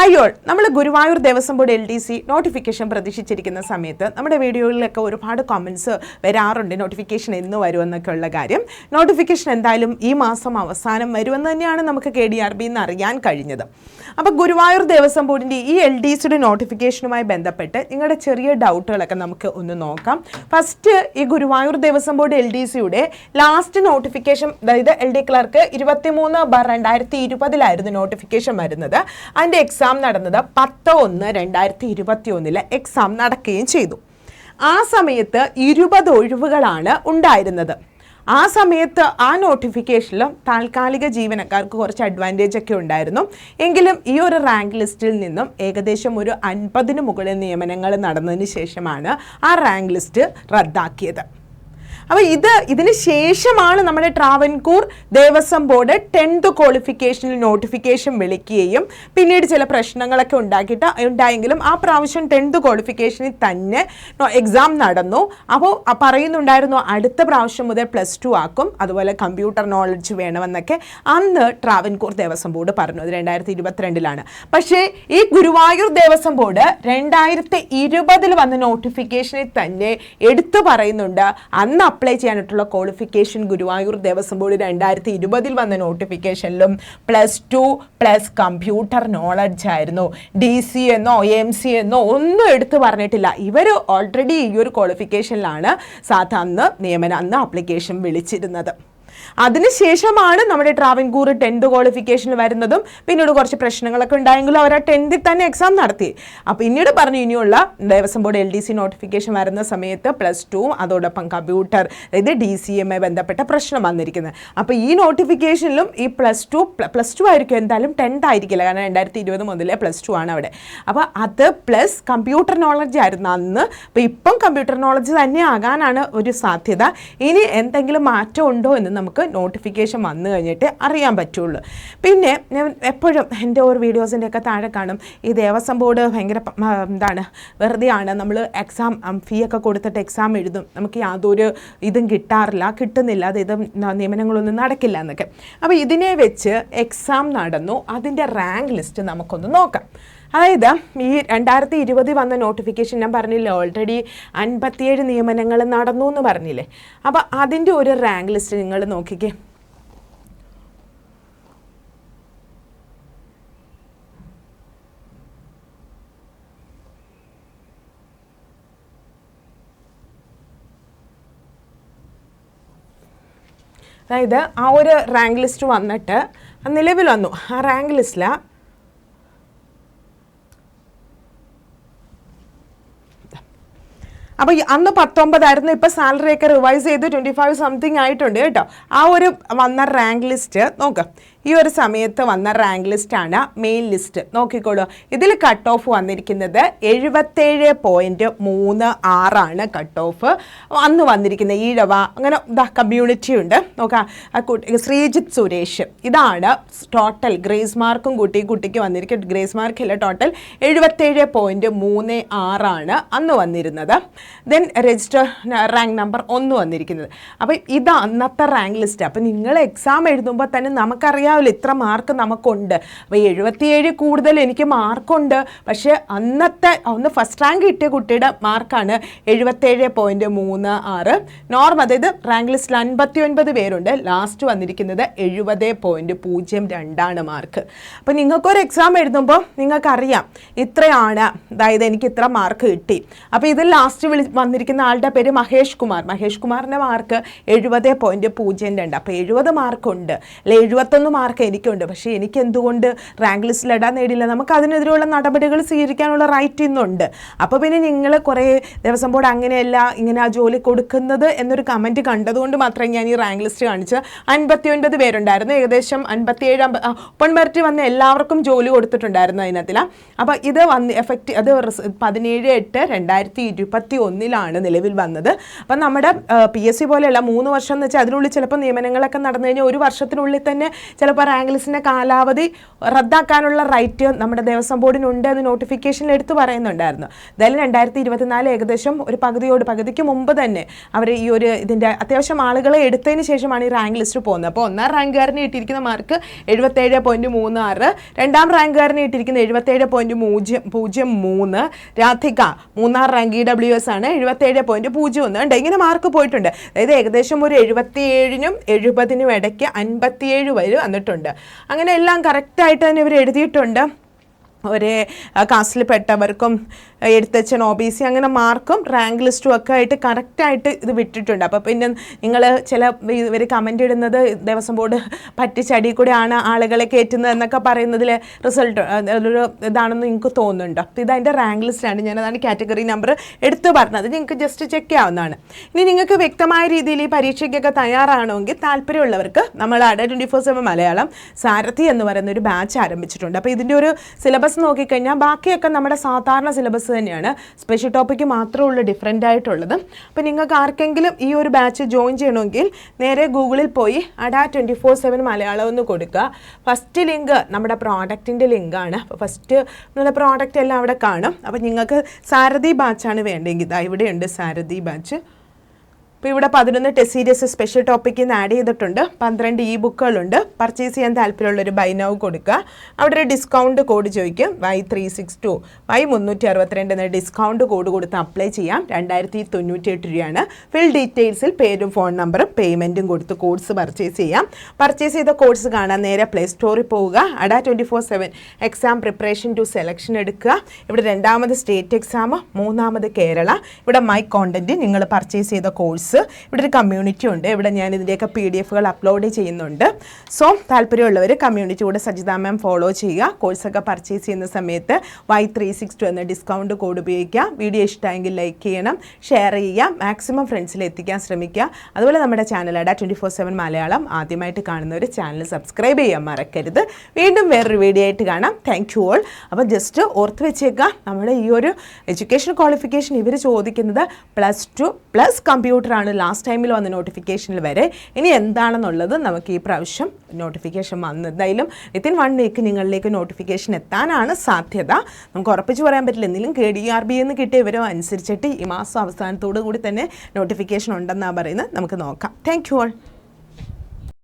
Hi നമ്മൾ Guruvayur Devaswom board L D C notification പ്രതീക്ഷിച്ചിരിക്കുന്ന സമയത്ത് നമ്മുടെ വീഡിയോകളിലൊക്കെ ഒരുപാട് കമൻസ് വരാറുണ്ട് നോട്ടിഫിക്കേഷൻ എന്ന് വരുമെന്നൊക്കെ ഉള്ള കാര്യം. നോട്ടിഫിക്കേഷൻ എന്തായാലും ഈ മാസം അവസാനം വരുമെന്ന് തന്നെയാണ് നമുക്ക് കെ ഡി ആർ ബി എന്ന് അറിയാൻ കഴിഞ്ഞത്. അപ്പോൾ ഗുരുവായൂർ ദേവസ്വം ബോർഡിന്റെ ഈ എൽ ഡി സിയുടെ നോട്ടിഫിക്കേഷനുമായി ബന്ധപ്പെട്ട് നിങ്ങളുടെ ചെറിയ ഡൗട്ടുകളൊക്കെ നമുക്ക് ഒന്ന് നോക്കാം. ഫസ്റ്റ് ഈ Guruvayur Devaswom board L D സിയുടെ ലാസ്റ്റ് നോട്ടിഫിക്കേഷൻ അതായത് എൽ ഡി ക്ലർക്ക് ഇരുപത്തിമൂന്ന് ബാർ രണ്ടായിരത്തി ഇരുപതിലായിരുന്നു നോട്ടിഫിക്കേഷൻ വരുന്നത്. അതിന്റെ എക്സാം നടന്നത് പത്ത് ഒന്ന് രണ്ടായിരത്തി ഇരുപത്തി ഒന്നിൽ എക്സാം നടക്കുകയും ചെയ്തു. ആ സമയത്ത് ഇരുപത് ഒഴിവുകളാണ് ഉണ്ടായിരുന്നത്. ആ സമയത്ത് ആ നോട്ടിഫിക്കേഷനിലും താൽക്കാലിക ജീവനക്കാർക്ക് കുറച്ച് അഡ്വാന്റേജ് ഒക്കെ ഉണ്ടായിരുന്നു. എങ്കിലും ഈ ഒരു റാങ്ക് ലിസ്റ്റിൽ നിന്നും ഏകദേശം ഒരു അൻപതിന് മുകളിൽ നിയമനങ്ങൾ നടന്നതിന് ശേഷമാണ് ആ റാങ്ക് ലിസ്റ്റ് റദ്ദാക്കിയത്. അപ്പോൾ ഇത് ഇതിന് ശേഷമാണ് നമ്മുടെ ട്രാവൻകൂർ ദേവസ്വം ബോർഡ് ടെൻത്ത് ക്വാളിഫിക്കേഷനിൽ നോട്ടിഫിക്കേഷൻ വിളിക്കുകയും പിന്നീട് ചില പ്രശ്നങ്ങളൊക്കെ ഉണ്ടാക്കിയിട്ട് ഉണ്ടായെങ്കിലും ആ പ്രാവശ്യം ടെൻത്ത് ക്വാളിഫിക്കേഷനിൽ തന്നെ എക്സാം നടന്നു. അപ്പോൾ പറയുന്നുണ്ടായിരുന്നു അടുത്ത പ്രാവശ്യം മുതൽ പ്ലസ് ടു ആക്കും. അതുപോലെ കമ്പ്യൂട്ടർ നോളജ് വേണമെന്നൊക്കെ അന്ന് ട്രാവൻകൂർ ദേവസ്വം ബോർഡ് പറഞ്ഞു. അത് രണ്ടായിരത്തി ഇരുപത്തിരണ്ടിലാണ് പക്ഷേ ഈ ഗുരുവായൂർ ദേവസ്വം ബോർഡ് രണ്ടായിരത്തി ഇരുപതിൽ വന്ന നോട്ടിഫിക്കേഷനിൽ തന്നെ എടുത്തു പറയുന്നുണ്ട്. അന്ന് അപ്ലൈ ചെയ്യാനായിട്ടുള്ള ക്വാളിഫിക്കേഷൻ ഗുരുവായൂർ ദേവസ്വം ബോർഡ് രണ്ടായിരത്തി ഇരുപതിൽ വന്ന നോട്ടിഫിക്കേഷനിലും plus two plus computer knowledge ആയിരുന്നു. ഡി സി എന്നോ എം സി എന്നോ ഒന്നും എടുത്തു പറഞ്ഞിട്ടില്ല. ഇവർ ഓൾറെഡി ഈ ഒരു ക്വാളിഫിക്കേഷനിലാണ് സാധാരണ നിയമന അന്ന് ആപ്ലിക്കേഷൻ വിളിച്ചിരുന്നത്. അതിനുശേഷമാണ് നമ്മുടെ ട്രാവൻകൂർ ടെൻത്ത് ക്വാളിഫിക്കേഷൻ വരുന്നതും പിന്നീട് കുറച്ച് പ്രശ്നങ്ങളൊക്കെ ഉണ്ടായെങ്കിലും അവർ ആ ടെൻത്തിൽ തന്നെ എക്സാം നടത്തി. അപ്പോൾ പിന്നീട് പറഞ്ഞു ഇനിയുള്ള Devaswom board L D C notification വരുന്ന സമയത്ത് പ്ലസ് ടു അതോടൊപ്പം കമ്പ്യൂട്ടർ അതായത് ഡി സി എമ്മായി ബന്ധപ്പെട്ട പ്രശ്നം വന്നിരിക്കുന്നത്. അപ്പോൾ ഈ നോട്ടിഫിക്കേഷനിലും ഈ പ്ലസ് ടു പ്ലസ് ടു ആയിരിക്കും എന്തായാലും ടെൻത്ത് ആയിരിക്കില്ല. കാരണം രണ്ടായിരത്തി ഇരുപത് മുതലേ പ്ലസ് ടു ആണ് അവിടെ. അപ്പോൾ അത് പ്ലസ് കമ്പ്യൂട്ടർ നോളജ് ആയിരുന്നു അന്ന്. അപ്പോൾ ഇപ്പം കമ്പ്യൂട്ടർ നോളജ് തന്നെ ആകാനാണ് ഒരു സാധ്യത. ഇനി എന്തെങ്കിലും മാറ്റം ഉണ്ടോ എന്ന് നമുക്ക് നോട്ടിഫിക്കേഷൻ വന്നു കഴിഞ്ഞിട്ട് അറിയാൻ പറ്റുള്ളൂ. പിന്നെ ഞാൻ എപ്പോഴും എന്റെ ഓരോ വീഡിയോസിന്റെയൊക്കെ താഴെ കാണും. ഈ ദേവസ്വം ബോർഡ് ഭയങ്കര എന്താണ് വെറുതെ എന്താണ് വെറുതെയാണ്. നമ്മൾ എക്സാം ഫീ ഒക്കെ കൊടുത്തിട്ട് എക്സാം എഴുതും. നമുക്ക് യാതൊരു ഇതും കിട്ടാറില്ല കിട്ടുന്നില്ല. അത് ഇത് നിയമനങ്ങളൊന്നും നടക്കില്ല എന്നൊക്കെ. അപ്പോൾ ഇതിനെ വെച്ച് എക്സാം നടന്നു. അതിന്റെ റാങ്ക് ലിസ്റ്റ് നമുക്കൊന്ന് നോക്കാം. അതായത് ഈ രണ്ടായിരത്തി ഇരുപതിൽ വന്ന നോട്ടിഫിക്കേഷൻ ഞാൻ പറഞ്ഞില്ലേ ഓൾറെഡി അൻപത്തിയേഴ് നിയമനങ്ങൾ നടന്നു എന്ന് പറഞ്ഞില്ലേ? അപ്പോൾ അതിന്റെ ഒരു റാങ്ക് ലിസ്റ്റ് നിങ്ങൾ നോക്കിക്കേ. അതായത് ആ ഒരു റാങ്ക് ലിസ്റ്റ് വന്നിട്ട് നിലവിൽ വന്നു. ആ റാങ്ക് ലിസ്റ്റിലാണ് അപ്പോൾ അന്ന് പത്തൊമ്പതായിരുന്നു ഇപ്പോൾ സാലറി ഒക്കെ റിവൈസ് ചെയ്ത് ട്വന്റി ഫൈവ് സംതിങ് ആയിട്ടുണ്ട് കേട്ടോ. ആ ഒരു വന്ന റാങ്ക് ലിസ്റ്റ് നോക്ക്. ഈ ഒരു സമയത്ത് വന്ന റാങ്ക് ലിസ്റ്റാണ് മെയിൻ ലിസ്റ്റ് നോക്കിക്കോളൂ. ഇതിൽ കട്ട് ഓഫ് വന്നിരിക്കുന്നത് എഴുപത്തേഴ് പോയിന്റ് മൂന്ന് ആറാണ് കട്ട് ഓഫ് അന്ന് വന്നിരിക്കുന്നത് ഈഴവ അങ്ങനെ കമ്മ്യൂണിറ്റി ഉണ്ട്. നോക്കാം ശ്രീജിത് ശ്രീജിത്ത് സുരേഷ്. ഇതാണ് ടോട്ടൽ ഗ്രേസ് മാർക്കും കൂട്ടി കുട്ടിക്ക് വന്നിരിക്കും ഗ്രേസ് മാർക്കില്ല ടോട്ടൽ എഴുപത്തേഴ് പോയിന്റ് മൂന്ന് ആറാണ് അന്ന് വന്നിരുന്നത്. ദെൻ രജിസ്റ്റർ റാങ്ക് നമ്പർ ഒന്ന് വന്നിരിക്കുന്നത്. അപ്പോൾ ഇത് അന്നത്തെ റാങ്ക് ലിസ്റ്റ് അപ്പോൾ നിങ്ങൾ എക്സാം എഴുതുമ്പോൾ തന്നെ നമുക്കറിയാമല്ലോ ഇത്ര മാർക്ക് നമുക്കുണ്ട്. അപ്പോൾ എഴുപത്തിയേഴ് കൂടുതൽ എനിക്ക് മാർക്കുണ്ട് പക്ഷേ അന്നത്തെ ഒന്ന് ഫസ്റ്റ് റാങ്ക് കിട്ടിയ കുട്ടിയുടെ മാർക്കാണ് എഴുപത്തേഴ് പോയിന്റ് മൂന്ന് ആറ്. നോർമൽ അതായത് റാങ്ക് ലിസ്റ്റിൽ അൻപത്തി ഒൻപത് പേരുണ്ട്. ലാസ്റ്റ് വന്നിരിക്കുന്നത് എഴുപത് പോയിന്റ് പൂജ്യം രണ്ടാണ് മാർക്ക് അപ്പോൾ നിങ്ങൾക്കൊരു എക്സാം എഴുതുമ്പോൾ നിങ്ങൾക്കറിയാം ഇത്രയാണ് അതായത് എനിക്ക് ഇത്ര മാർക്ക് കിട്ടി. അപ്പോൾ ഇത് ലാസ്റ്റ് വിളി വന്നിരിക്കുന്ന ആളുടെ പേര് മഹേഷ് കുമാർ. മഹേഷ് കുമാറിന്റെ മാർക്ക് എഴുപത് പോയിന്റ് പൂജ്യം രണ്ട്. അപ്പോൾ എഴുപത് മാർക്കുണ്ട്. അല്ലെ എഴുപത്തൊന്ന് മാർക്ക് എനിക്കുണ്ട്. പക്ഷേ എനിക്ക് എന്തുകൊണ്ട് റാങ്ക് ലിസ്റ്റിൽ ഇടാൻ നേടിയില്ല? നമുക്ക് അതിനെതിരെയുള്ള നടപടികൾ സ്വീകരിക്കാനുള്ള റൈറ്റ് ഇന്നുണ്ട്. അപ്പോൾ പിന്നെ നിങ്ങൾ കുറേ ദിവസം ബോർഡ് അങ്ങനെയല്ല ഇങ്ങനെ ആ ജോലി കൊടുക്കുന്നത് എന്നൊരു കമന്റ് കണ്ടതുകൊണ്ട് മാത്രമേ ഞാൻ ഈ റാങ്ക് ലിസ്റ്റ് കാണിച്ച് അൻപത്തി ഒൻപത് പേരുണ്ടായിരുന്നു. ഏകദേശം അൻപത്തിയേഴ് അമ്പ ഓപ്പൺ മെറിറ്റ് വന്ന എല്ലാവർക്കും ജോലി കൊടുത്തിട്ടുണ്ടായിരുന്നു അതിനകത്തിലാണ് അപ്പോൾ ഇത് വന്ന് എഫക്റ്റ് അത് പതിനേഴ് എട്ട് രണ്ടായിരത്തി ഇരുപത്തി ഒന്നിലാണ് നിലവിൽ വന്നത്. അപ്പം നമ്മുടെ പി എസ് സി പോലെയല്ല മൂന്ന് വർഷം എന്ന് വെച്ചാൽ അതിനുള്ളിൽ ചിലപ്പോൾ നിയമനങ്ങളൊക്കെ നടന്നു കഴിഞ്ഞാൽ ഒരു വർഷത്തിനുള്ളിൽ തന്നെ ചിലപ്പോൾ റാങ്ക് കാലാവധി റദ്ദാക്കാനുള്ള റൈറ്റ് നമ്മുടെ ദേവസ്വം ബോർഡിനുണ്ട് എന്ന് നോട്ടിഫിക്കേഷനിൽ എടുത്തു പറയുന്നുണ്ടായിരുന്നു. എന്തായാലും രണ്ടായിരത്തി ഇരുപത്തിനാല് ഏകദേശം ഒരു പകുതിയോട് പകുതിക്ക് മുമ്പ് തന്നെ അവർ ഈ ഒരു ഇതിന്റെ അത്യാവശ്യം ആളുകളെ എടുത്തതിന് ശേഷമാണ് ഈ റാങ്ക് ലിസ്റ്റ് പോകുന്നത്. അപ്പോൾ ഒന്നാം റാങ്കുകാരന് ഇട്ടിരിക്കുന്ന മാർക്ക് എഴുപത്തേഴ് പോയിന്റ് മൂന്ന് ആറ് രണ്ടാം റാങ്കുകാരന് ഇട്ടിരിക്കുന്ന എഴുപത്തേഴ് പോയിന്റ് പൂജ്യം പൂജ്യം മൂന്ന് രാധിക മൂന്നാം റാങ്ക് ഇ ഡബ്ല്യു എസ് ആണ്. എഴുപത്തേഴ് പോയിന്റ് പൂജ്യം ഒന്ന്. ഉണ്ട് ഇങ്ങനെ മാർക്ക് പോയിട്ടുണ്ട്. അതായത് ഏകദേശം ഒരു എഴുപത്തിയേഴിനും എഴുപതിനും ഇടയ്ക്ക് അൻപത്തിയേഴ് വരെ വന്നിട്ടുണ്ട്. അങ്ങനെ എല്ലാം കറക്റ്റായിട്ട് തന്നെ ഇവർ എഴുതിയിട്ടുണ്ട്. ഒരേ കാസ്റ്റിൽ പെട്ടവർക്കും എഴുത്തച്ഛൻ ഒ ബി സി അങ്ങനെ മാർക്കും റാങ്ക് ലിസ്റ്റും ഒക്കെ ആയിട്ട് കറക്റ്റായിട്ട് ഇത് വിട്ടിട്ടുണ്ട്. അപ്പോൾ പിന്നെ നിങ്ങൾ ചില ഇവർ കമന്റ് ഇടുന്നത് ദേവസ്വം ബോർഡ് പറ്റിച്ചടി കൂടെയാണ് ആളുകളെ കയറ്റുന്നത് എന്നൊക്കെ പറയുന്നതിൽ റിസൾട്ട് ഒരു ഇതാണെന്ന് നിങ്ങൾക്ക് തോന്നുന്നുണ്ട്? അപ്പോൾ ഇത് അതിന്റെ റാങ്ക് ലിസ്റ്റാണ് ഞാൻ അതാണ് കാറ്റഗറി നമ്പർ എടുത്ത് പറഞ്ഞത്. നിങ്ങൾക്ക് ജസ്റ്റ് ചെക്ക് ചെയ്യാവുന്നതാണ്. ഇനി നിങ്ങൾക്ക് വ്യക്തമായ രീതിയിൽ ഈ പരീക്ഷയ്ക്കൊക്കെ തയ്യാറാണെങ്കിൽ താല്പര്യമുള്ളവർക്ക് നമ്മൾ Adda twenty four seven Malayalam Sarathi എന്ന് പറയുന്ന ഒരു ബാച്ച് ആരംഭിച്ചിട്ടുണ്ട്. അപ്പോൾ ഇതിന്റെ ഒരു സിലബസ് നോക്കിക്കഴിഞ്ഞാൽ ബാക്കിയൊക്കെ നമ്മുടെ സാധാരണ സിലബസ് തന്നെയാണ്. സ്പെഷ്യൽ ടോപ്പിക്ക് മാത്രമേ ഉള്ളൂ ഡിഫറെന്റ് ആയിട്ടുള്ളത്. അപ്പോൾ നിങ്ങൾക്ക് ആർക്കെങ്കിലും ഈ ഒരു ബാച്ച് ജോയിൻ ചെയ്യണമെങ്കിൽ നേരെ ഗൂഗിളിൽ പോയി Adda twenty four seven Malayalam എന്ന് കൊടുക്കുക. ഫസ്റ്റ് ലിങ്ക് നമ്മുടെ പ്രോഡക്റ്റിന്റെ ലിങ്കാണ് അപ്പോൾ ഫസ്റ്റ് നമ്മുടെ പ്രോഡക്റ്റ് എല്ലാം അവിടെ കാണും. അപ്പോൾ നിങ്ങൾക്ക് സാരഥി ബാച്ചാണ് വേണ്ടെങ്കിൽ ഇതാ ഇവിടെയുണ്ട് സാരഥി ബാച്ച് ഇപ്പോൾ ഇവിടെ പതിനൊന്ന് ടെസ്റ്റ് സീരീസ് സ്പെഷ്യൽ ടോപ്പിക്കിൽ നിന്ന് ആഡ് ചെയ്തിട്ടുണ്ട്. പന്ത്രണ്ട് ഇ ബുക്കുകളുണ്ട് പർച്ചേസ് ചെയ്യാൻ താല്പര്യമുള്ളൊരു ബൈ നൗ കൊടുക്കുക. അവിടെ ഒരു ഡിസ്കൗണ്ട് കോഡ് ചോദിക്കും. Y three six two Y മുന്നൂറ്റി അറുപത്തിരണ്ട് എന്ന ഡിസ്കൗണ്ട് കോഡ് കൊടുത്ത് അപ്ലൈ ചെയ്യാം. രണ്ടായിരത്തി തൊണ്ണൂറ്റി എട്ട് രൂപയാണ് ഫിൽ ഡീറ്റെയിൽസിൽ പേരും ഫോൺ നമ്പറും പേയ്മെന്റും കൊടുത്ത് കോഴ്സ് പർച്ചേസ് ചെയ്യാം. പർച്ചേസ് ചെയ്ത കോഴ്സ് കാണാൻ നേരെ പ്ലേ സ്റ്റോറിൽ പോവുക. Adda twenty four seven exam preparation to selection എടുക്കുക. ഇവിടെ രണ്ടാമത് സ്റ്റേറ്റ് എക്സാം മൂന്നാമത് കേരള. ഇവിടെ മൈ കോണ്ടന്റ് നിങ്ങൾ പർച്ചേസ് ചെയ്ത കോഴ്സ് ഇവിടെ ഒരു കമ്മ്യൂണിറ്റി ഉണ്ട്. ഇവിടെ ഞാൻ ഇതിന്റെയൊക്കെ പി ഡി എഫുകൾ അപ്ലോഡ് ചെയ്യുന്നുണ്ട്. സോ താല്പര്യമുള്ളവർ കമ്മ്യൂണിറ്റി കൂടെ സജിത മാം ഫോളോ ചെയ്യുക. കോഴ്സൊക്കെ പർച്ചേസ് ചെയ്യുന്ന സമയത്ത് വൈ ത്രീ സിക്സ് ടു എന്ന ഡിസ്കൗണ്ട് കോഡ് ഉപയോഗിക്കുക. വീഡിയോ ഇഷ്ടമെങ്കിൽ ലൈക്ക് ചെയ്യണം. ഷെയർ ചെയ്യുക. മാക്സിമം ഫ്രണ്ട്സിൽ എത്തിക്കാൻ ശ്രമിക്കുക. അതുപോലെ നമ്മുടെ channel Adda twenty four seven Malayalam. ആദ്യമായിട്ട് കാണുന്നവർ ചാനൽ സബ്സ്ക്രൈബ് ചെയ്യാൻ മറക്കരുത്. വീണ്ടും വേറൊരു വീഡിയോ ആയിട്ട് കാണാം. താങ്ക് യു ഓൾ അപ്പോൾ ജസ്റ്റ് ഓർത്ത് വെച്ചേക്കുക. നമ്മുടെ ഈ ഒരു എഡ്യൂക്കേഷൻ ക്വാളിഫിക്കേഷൻ ഇവർ ചോദിക്കുന്നത് പ്ലസ് ടു പ്ലസ് കമ്പ്യൂട്ടറാണ് ലാസ്റ്റ് ടൈമിൽ വന്ന നോട്ടിഫിക്കേഷനിൽ വരെ. ഇനി എന്താണെന്നുള്ളത് നമുക്ക് ഈ പ്രാവശ്യം നോട്ടിഫിക്കേഷൻ വന്നു എന്തായാലും വിത്തിൻ വൺ വീക്ക് നിങ്ങളിലേക്ക് നോട്ടിഫിക്കേഷൻ എത്താനാണ് സാധ്യത. നമുക്ക് ഉറപ്പിച്ച് പറയാൻ പറ്റില്ല. എന്തെങ്കിലും കെ ഡി ആർ ബി എന്ന് കിട്ടിയ വിവരം അനുസരിച്ചിട്ട് ഈ മാസം അവസാനത്തോടു കൂടി തന്നെ നോട്ടിഫിക്കേഷൻ ഉണ്ടെന്നാണ് പറയുന്നത്. നമുക്ക് നോക്കാം. Thank you all